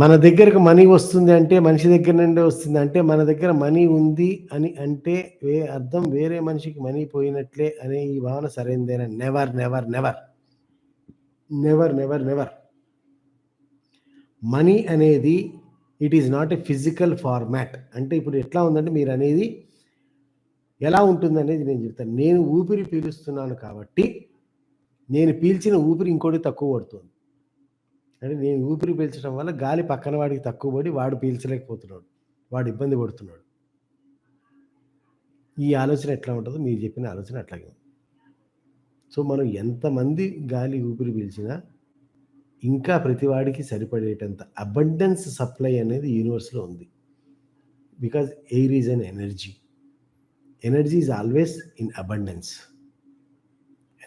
మన దగ్గరకు మనీ వస్తుంది అంటే మనిషి దగ్గర నుండి వస్తుంది అంటే మన దగ్గర మనీ ఉంది అని అంటే వే అర్థం వేరే మనిషికి మనీ పోయినట్లే అనే ఈ భావన సరైనదేనా never never never never never never money అనేది it is not a physical format అంటే ఇప్పుడు ఎట్లా ఉందంటే మీరు అనేది ఎలా ఉంటుంది అనేది నేను చెప్తాను. నేను ఊపిరి పీలుస్తున్నాను కాబట్టి నేను పీల్చిన ఊపిరి ఇంకోటి తక్కువ పడుతుంది. అంటే నేను ఊపిరి పీల్చడం వల్ల గాలి పక్కన వాడికి తక్కువ పడి వాడు పీల్చలేకపోతున్నాడు. వాడు ఇబ్బంది పడుతున్నాడు. ఈ ఆలోచన ఎట్లా ఉంటుందో మీరు చెప్పిన ఆలోచన అట్లాగే ఉంది. సో మనం ఎంతమంది గాలి ఊపిరి పీల్చినా ఇంకా ప్రతివాడికి సరిపడేటంత అబండెన్స్ సప్లై అనేది యూనివర్స్లో ఉంది. Because air is an energy. Energy is always in abundance.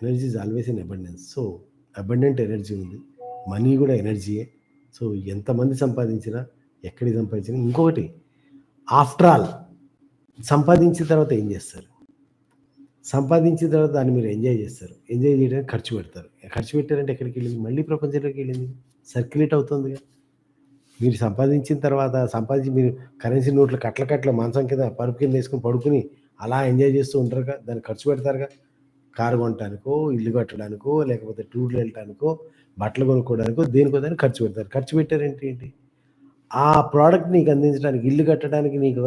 Energy is always in abundance. So abundant energy ఉంది. మనీ కూడా ఎనర్జీయే సో ఎంతమంది సంపాదించినా ఎక్కడికి సంపాదించినా ఇంకొకటి ఆఫ్టర్ ఆల్ సంపాదించిన తర్వాత ఏం చేస్తారు? సంపాదించిన తర్వాత దాన్ని మీరు ఎంజాయ్ చేస్తారు. ఎంజాయ్ చేయడానికి ఖర్చు పెడతారు. ఖర్చు పెట్టారంటే ఎక్కడికి వెళ్ళింది? మళ్ళీ ప్రపంచంలోకి వెళ్ళింది. సర్క్యులేట్ అవుతుందిగా. మీరు సంపాదించిన తర్వాత సంపాదించి మీరు కరెన్సీ నోట్లు కట్ల కట్ల మాంసం కింద పరుపు కింద వేసుకొని పడుకుని అలా ఎంజాయ్ చేస్తూ ఉంటారుగా? దాన్ని ఖర్చు పెడతారుగా? కారు కొనటానికో ఇల్లు కట్టడానికో లేకపోతే టూర్లు వెళ్ళటానికో బట్టలు కొనుక్కోవడానికో దేనికో దాన్ని ఖర్చు పెడతారు. ఖర్చు పెట్టారంటే ఏంటి? ఆ ప్రోడక్ట్ నీకు అందించడానికి ఇల్లు కట్టడానికి నీకు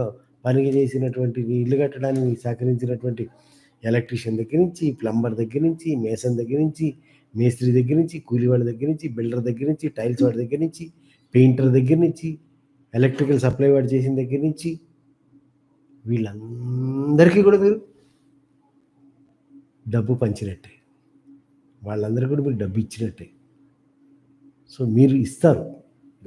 పనికి చేసినటువంటి నీ ఇల్లు కట్టడానికి నీకు సహకరించినటువంటి ఎలక్ట్రీషియన్ దగ్గర నుంచి ప్లంబర్ దగ్గర నుంచి మేసన్ దగ్గర నుంచి మేస్త్రి దగ్గర నుంచి కూలి వాళ్ళ దగ్గర నుంచి బిల్డర్ దగ్గర నుంచి టైల్స్ వాడి దగ్గర నుంచి పెయింటర్ దగ్గర నుంచి ఎలక్ట్రికల్ సప్లై వాడు చేసిన దగ్గర నుంచి వీళ్ళందరికీ కూడా మీరు డబ్బు పంచినట్టే. వాళ్ళందరికీ కూడా మీరు డబ్బు ఇచ్చినట్టే. సో మీరు ఇస్తారు.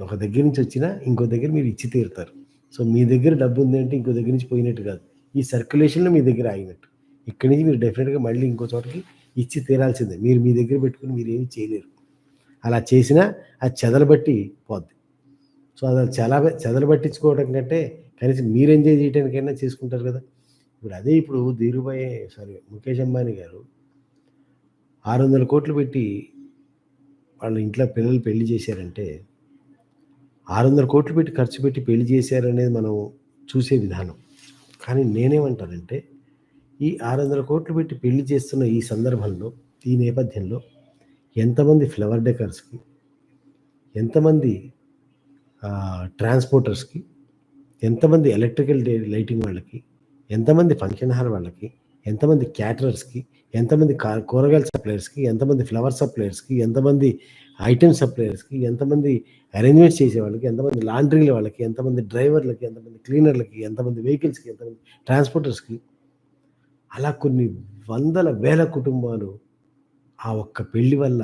ఒక దగ్గర నుంచి వచ్చినా ఇంకో దగ్గర మీరు ఇచ్చి తీరుతారు. సో మీ దగ్గర డబ్బు ఉంది అంటే ఇంకో దగ్గర నుంచి పోయినట్టు కాదు. ఈ సర్క్యులేషన్లో మీ దగ్గర ఆగినట్టు. ఇక్కడి నుంచి మీరు డెఫినెట్గా మళ్ళీ ఇంకో చోటకి ఇచ్చి తీరాల్సిందే. మీరు మీ దగ్గర పెట్టుకుని మీరు ఏమి చేయలేరు. అలా చేసినా అది చెదలబట్టి పోద్ది. సో అది చాలా చెదలబట్టించుకోవడం కంటే కనీసం మీరు ఎంజాయ్ చేయడానికైనా చేసుకుంటారు కదా. ఇప్పుడు అదే ఇప్పుడు ధీరుభాయ్ సారీ ముఖేష్ అంబానీ గారు ఆరు వందల కోట్లు పెట్టి వాళ్ళ ఇంట్లో పిల్లలు పెళ్ళి చేశారంటే ఆరు వందల కోట్లు పెట్టి ఖర్చు పెట్టి పెళ్ళి చేశారనేది మనం చూసే విధానం. కానీ నేనేమంటానంటే ఈ ఆరు వందల కోట్లు పెట్టి పెళ్ళి చేస్తున్న ఈ సందర్భంలో ఈ నేపథ్యంలో ఎంతమంది ఫ్లవర్ డెకర్స్కి ఎంతమంది ట్రాన్స్పోర్టర్స్కి ఎంతమంది ఎలక్ట్రికల్ లైటింగ్ వాళ్ళకి ఎంతమంది ఫంక్షన్ హాల్ వాళ్ళకి ఎంతమంది క్యాటరర్స్కి ఎంతమంది కూరగాయల సప్లయర్స్కి ఎంతమంది ఫ్లవర్ సప్లయర్స్కి ఎంతమంది ఐటెం సప్లయర్స్కి ఎంతమంది అరేంజ్మెంట్స్ చేసే వాళ్ళకి ఎంతమంది లాండ్రీల వాళ్ళకి ఎంతమంది డ్రైవర్లకి ఎంతమంది క్లీనర్లకి ఎంతమంది వెహికల్స్కి ఎంతమంది ట్రాన్స్పోర్టర్స్కి అలా కొన్ని వందల వేల కుటుంబాలు ఆ ఒక్క పెళ్ళి వల్ల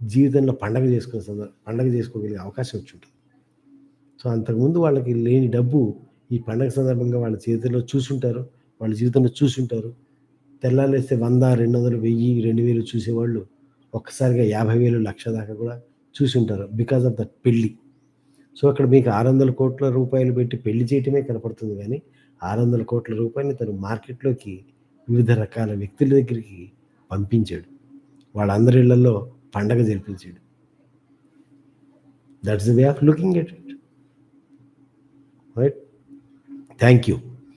జీవితంలో పండగ చేసుకునే సందర్భ పండగ చేసుకోగలిగే అవకాశం వచ్చి ఉంటుంది. సో అంతకుముందు వాళ్ళకి లేని డబ్బు ఈ పండగ సందర్భంగా వాళ్ళ చేతిలో చూసుంటారు. వాళ్ళ జీవితంలో చూసుంటారు. తెల్లాలేస్తే వంద రెండు వందలు వెయ్యి రెండు వేలు చూసేవాళ్ళు ఒక్కసారిగా యాభై వేలు లక్ష దాకా కూడా చూసి ఉంటారు బికాజ్ ఆఫ్ దట్ పెళ్ళి. సో అక్కడ మీకు ఆరు వందల కోట్ల రూపాయలు పెట్టి పెళ్ళి చేయటమే కనపడుతుంది కానీ ఆరు వందల కోట్ల రూపాయలని తను మార్కెట్లోకి వివిధ రకాల వ్యక్తుల దగ్గరికి పంపించాడు. వాళ్ళందరి ఇళ్ళలో పండగ జరిపించాడు. That's the way of looking at it right Thank you.